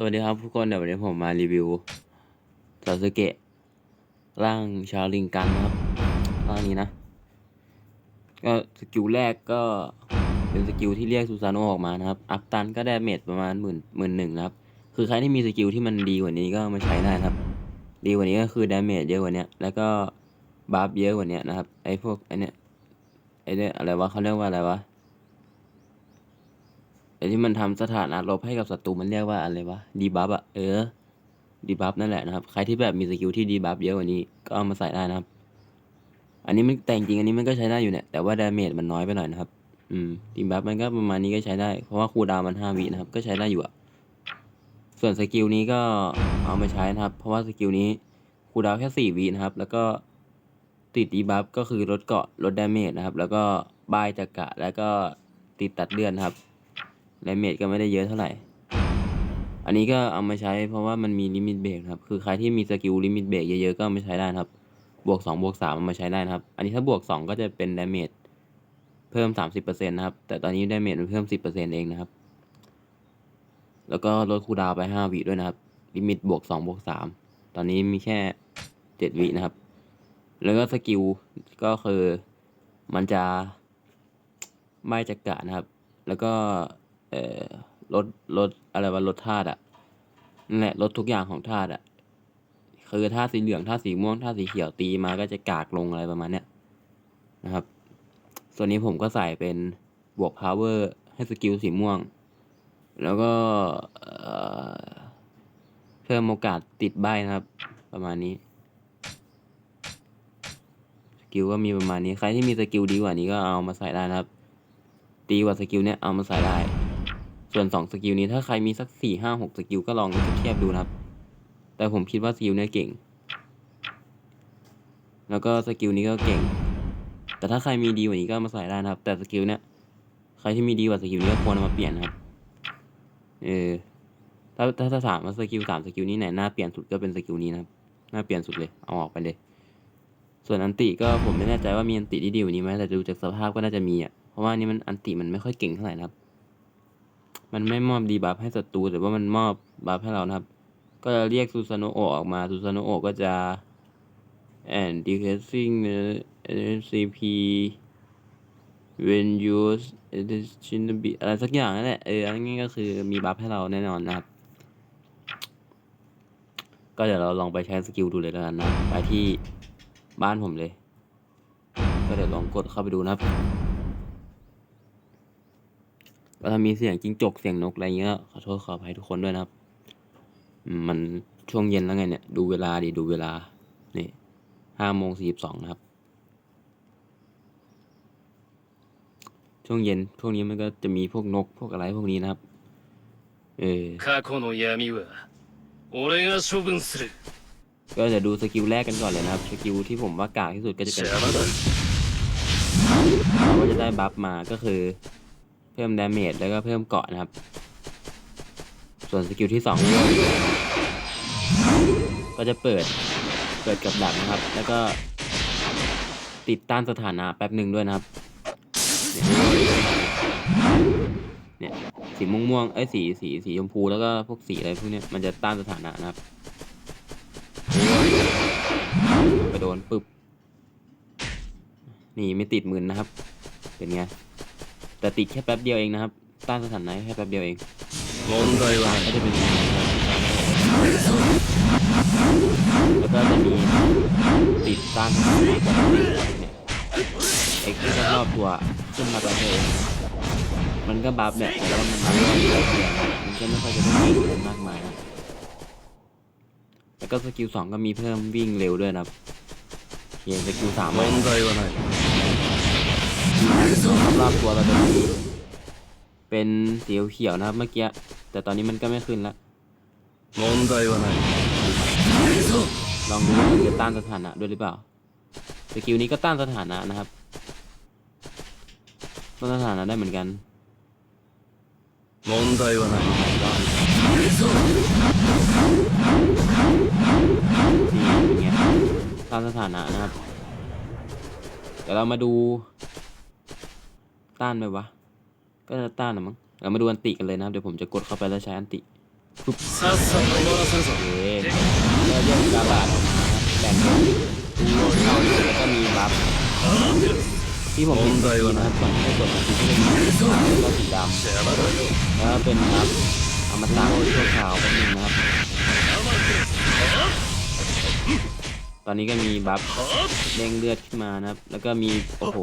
สวัสดีครับทุกคนเดี๋ยววันนี้ผมมารีวิวซาสเกะร่างชาลิงกันนะครับร่างนี้นะ ก็สกิลแรกก็เป็นสกิลที่เรียกซูซานโนออกมานะครับ อัพตันก็ได้เมจประมาณหมื่นหมื่นหนึ่งนะครับ คือใครที่มีสกิลที่มันดีกว่านี้ก็มาใช้ได้นะครับ ดีกว่านี้ก็คือดาเมจเยอะกว่านี้แล้วก็บัฟเยอะกว่านี้นะครับไอ้พวกไอ้เนี่ยไอ้เนี่ยอะไรวะเขาเรียกว่าอะไรวะ ไอ้ที่มันทำสถานะลบให้กับศัตรูมันเรียกว่าอะไรวะดีบัฟอะเออดีบัฟนั่นแหละนะครับ ใครที่แบบมีสกิลที่ดีบัฟเยอะกว่านี้ก็เอามาใส่ได้นะครับ อันนี้มันแต่จริงอันนี้มันก็ใช้ได้อยู่เนี่ยแต่ว่าดาเมจมันน้อยไปหน่อยนะครับ อืมดีบัฟมันก็ประมาณนี้ก็ใช้ได้ เพราะว่าคูดาวมันห้าวินะครับ ก็ใช้ได้อยู่อะส่วนสกิลนี้ก็เอามาใช้นะครับ เพราะว่าสกิลนี้คูดาวแค่สี่วินะครับ แล้วก็ติดดีบัฟก็คือลดเกาะลดดาเมจนะครับ แล้วก็บายจักระแล้วก็ติดตัดเลือดครับ ดาเมจก็ไม่ได้เยอะเท่าไหร่ อันนี้ก็เอามาใช้เพราะว่ามันมีลิมิตเบรกครับ คือใครที่มีสกิลลิมิตเบรกเยอะๆก็เอามาใช้ได้นะครับ บวกสองบวกสามเอามาใช้ได้นะครับ อันนี้ถ้าบวกสองก็จะเป็นดาเมจเพิ่มสามสิบเปอร์เซ็นต์นะครับ แต่ตอนนี้ดาเมจมันเพิ่มสิบเปอร์เซ็นต์เองนะครับ แล้วก็ลดคูดาวไปห้าวิด้วยนะครับ ลิมิตบวกสองบวกสามตอนนี้มีแค่เจ็ดวินะครับ แล้วก็สกิลก็คือมันจะไม่จักระนะครับ แล้วก็ เอ่อลดลดอะไรวะลดธาตุอะนั่นแหละลดทุกอย่างของธาตุอะคือธาตุสีเหลืองธาตุสีม่วงธาตุสีเขียวตีมาก็จะกากลงอะไรประมาณเนี้ยนะครับ ส่วนนี้ผมก็ใส่เป็นบวก power ให้สกิลสีม่วง แล้วก็เอ่อเพิ่มโอกาสติดใบนะครับ ประมาณนี้สกิลก็มีประมาณนี้ใครที่มีสกิลดีกว่านี้ก็เอามาใส่ได้นะครับดีกว่าสกิลเนี้ยเอามาใส่ได้ ส่วนสองสกิลนี้ถ้าใครมีสักสี่ห้าหกสกิลก็ลองเทียบดูนะครับ แต่ผมคิดว่าสกิลเนี้ยเก่ง แล้วก็สกิลนี้ก็เก่ง แต่ถ้าใครมีดีกว่านี้ก็มาใส่ได้นะครับ แต่สกิลเนี้ยใครที่มีดีกว่าสกิลนี้ก็ควรมาเปลี่ยนนะครับ เออ ถ้าถ้าถ้าถามว่าสกิลสามสกิลนี้ไหนน่าเปลี่ยนสุดก็เป็นสกิลนี้นะครับน่าเปลี่ยนสุดเลย เอาออกไปเลย ส่วนอันติก็ผมไม่แน่ใจว่ามีอันติที่ดีกว่านี้ไหมแต่ดูจากสภาพก็น่าจะมีอะ เพราะว่านี่มันอันติมันไม่ค่อยเก่งเท่าไหร่นะครับ มันไม่มอบดีบัฟให้ศัตรูแต่ว่ามันมอบบัฟให้เรานะครับ ก็จะเรียกซูซานโนโอออกมาซูซานโนโอก็จะ and decreasing the NCP when used addition bit อะไรสักอย่างนั่นแหละเอออันนี้ก็คือมีบัฟให้เราแน่นอนนะครับ ก็เดี๋ยวเราลองไปใช้สกิลดูเลยแล้วกันนะ ไปที่บ้านผมเลย ก็เดี๋ยวลองกดเข้าไปดูนะครับ ถ้ามีเสียงจิ้งจกเสียงนกอะไรเงี้ยขอโทษขออภัยทุกคนด้วยนะครับ มันช่วงเย็นแล้วไงเนี่ย ดูเวลาดิดูเวลา นี่ห้าโมงสี่สิบสองนะครับ ช่วงเย็นช่วงนี้มันก็จะมีพวกนกพวกอะไรพวกนี้นะครับ เออก็จะดูสกิลแรกกันก่อนเลยนะครับ สกิลที่ผมว่ากากที่สุดก็จะเป็นว่าจะได้บัฟมาก็คือ พิ่มดาเมจแล้วก็เพิ่มเกาะนะครับ ส่วนสกิลที่สองก็จะเปิดเปิดกับดักนะครับ แล้วก็ติดต้านสถานะแป๊บหนึ่งด้วยนะครับ เนี่ยสีม่วงม่วงๆเอ้สีสีสีชมพูแล้วก็พวกสีอะไรพวกเนี้ยมันจะต้านสถานะนะครับไปโดนปึ๊บนี่ไม่ติดหมื่นนะครับ เป็นไง แต่ติดแค่แป๊บเดียวเองนะครับ ต้านสถานะแค่แป๊บเดียวเอง 問題は ก็จะเป็นอย่างนี้นะครับแล้วก็จะมีติดต้านสถานะเนี่ยเอ็กซ์ที่รอบๆตัวขึ้นมาตัวเองมันก็บัฟเนี่ยแต่ว่ามันบัฟไม่ได้เสียมันก็ไม่ค่อยจะต้องวิ่งอะไรมากมายนะแล้วก็สกิลสองก็มีเพิ่มวิ่งเร็วด้วยนะครับโอเคสกิลสาม 問題はない รอบๆตัวเราจะมีเป็นสีเขียวๆนะครับเมื่อกี้ แต่ตอนนี้มันก็ไม่ขึ้นละ 問題はない ลองดูว่ามันจะต้านสถานะด้วยหรือเปล่า สกิลนี้ก็ต้านสถานะนะครับ ต้านสถานะได้เหมือนกัน 問題はない นี่เป็นไงต้านสถานะนะครับ เดี๋ยวเรามาดู ต้านไหมวะ ก็จะต้านนะมั้งเรามาดูอันติกันเลยนะเดี๋ยวผมจะกดเข้าไปแล้วใช้อันติปุ๊บเฮ้แล้วยกกาบาดออกาแบ่งข้าแล้วก็มีบัฟที่ผมเป็นตีนะครับก่อนที่จะกดนติที่เป็นก็สีดำแล้วเป็นบัฟอมตะชั่วคราวแป๊บนึงนะครับ อนนี้ก็มีบัฟเด้งเลือดขึ้นมานะครับ แล้วก็มีโอ้โห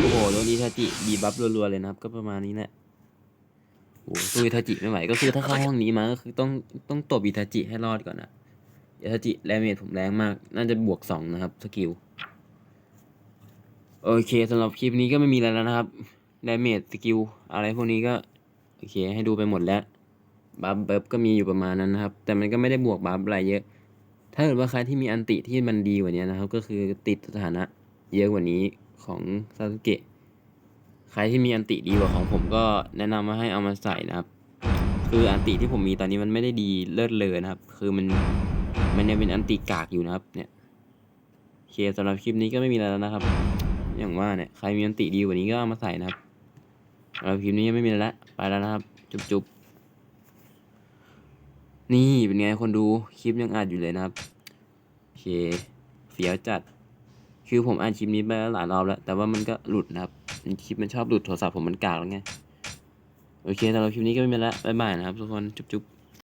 โอ้โหโดนอิทาจิบีบัฟรัวๆเลยนะครับ ก็ประมาณนี้แหละโอ้โหสู้อิทาจิไม่ไหวก็คือถ้าเข้าห้องนี้มาก็คือต้องต้องตบอิทาจิให้รอดก่อนนะอิทาจิแรเมจผมแรงมาก น่าจะบวกสองนะครับสกิลโอเคสำหรับคลิปนี้ก็ไม่มีอะไรแล้วนะครับดาเมจสกิลอะไรพวกนี้ก็โอเคให้ดูไปหมดแล้วบัฟเบิบก็มีอยู่ประมาณนั้นนะครับ แต่มันก็ไม่ได้บวกบัฟอะไรเยอะ ถ้าเกิดว่าใครที่มีอันติที่มันดีกว่านี้นะครับ ก็คือติดสถานะเยอะกว่านี้ของซาสึเกะใครที่มีอันติดีกว่าของผมก็แนะนำว่าให้เอามาใส่นะครับ คืออันติที่ผมมีตอนนี้มันไม่ได้ดีเลิศเลยนะครับ คือมันมันยังเป็นอันติกากอยู่นะครับ เนี่ยโอเคสำหรับคลิปนี้ก็ไม่มีอะไรแล้วนะครับ อย่างว่าเนี่ยใครมีอันติดีกว่านี้ก็เอามาใส่นะครับสำหรับคลิปนี้ยังไม่มีแล้วไปแล้วนะครับ จุ๊บจุ๊บ นี่เป็นไงคนดูคลิปยังอัดอยู่เลยนะครับโอเคเสียวจัด คือผมอ่านคลิปนี้ไปแล้วหลายรอบแล้ว แต่ว่ามันก็หลุดนะครับคลิปมันชอบหลุดโทรศัพท์ผมมันกากแล้วไง โอเคสำหรับคลิปนี้ก็ไม่เป็นละบ๊ายบายนะครับทุกคน จุ๊บ